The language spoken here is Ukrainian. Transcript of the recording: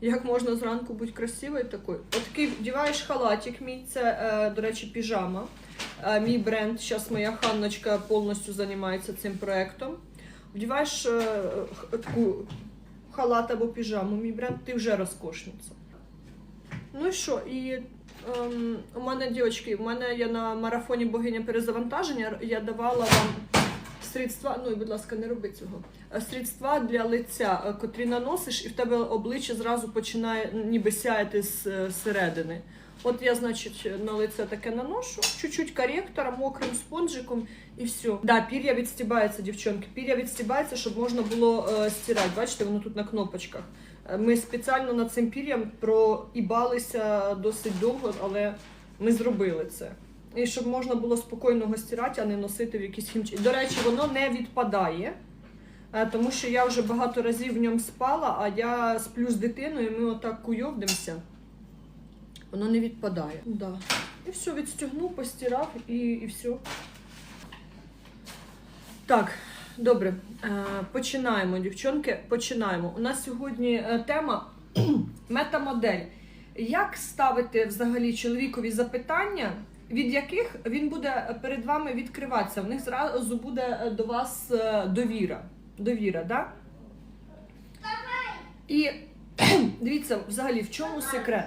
Як можна зранку бути красивою такою? Отакий вдіваєш халатик мій, це, е, до речі, піжама. Е, мій бренд. Зараз моя Ханночка повністю займається цим проектом. Вдіваєш е, таку халат або піжаму, мій бренд, ти вже розкошниця. Ну і що? І ем, у мене, дівчатки, у мене я на марафоні богиня перезавантаження, я давала вам средства, ну і будь ласка, не роби цього. Е, Средства для лиця, е, котрі наносиш, і в тебе обличчя зразу починає ніби сяяти е, середини. От я, значить, на лице таке наношу, чуть-чуть коректором, мокрим спонжиком і все. Да, пір'я відстібається, дівчонки. Пір'я відстібається, щоб можна було е, стирати. Бачите, воно тут на кнопочках. Ми спеціально над цим пір'ям проїбалися досить довго, але ми зробили це. І щоб можна було спокійно його стирати, а не носити в якісь хімчі. До речі, воно не відпадає. е, Тому що я вже багато разів в ньому спала, а я сплю з дитиною, і ми отак куйовдимося. Воно не відпадає. Да. І все, відстягнув, постирав і, і все. Так, добре. Е, починаємо, дівчонки. Починаємо. У нас сьогодні е, тема метамодель. Як ставити взагалі чоловікові запитання, від яких він буде перед вами відкриватися? В них зразу буде е, до вас е, довіра. Довіра, да? І дивіться, взагалі, в чому секрет?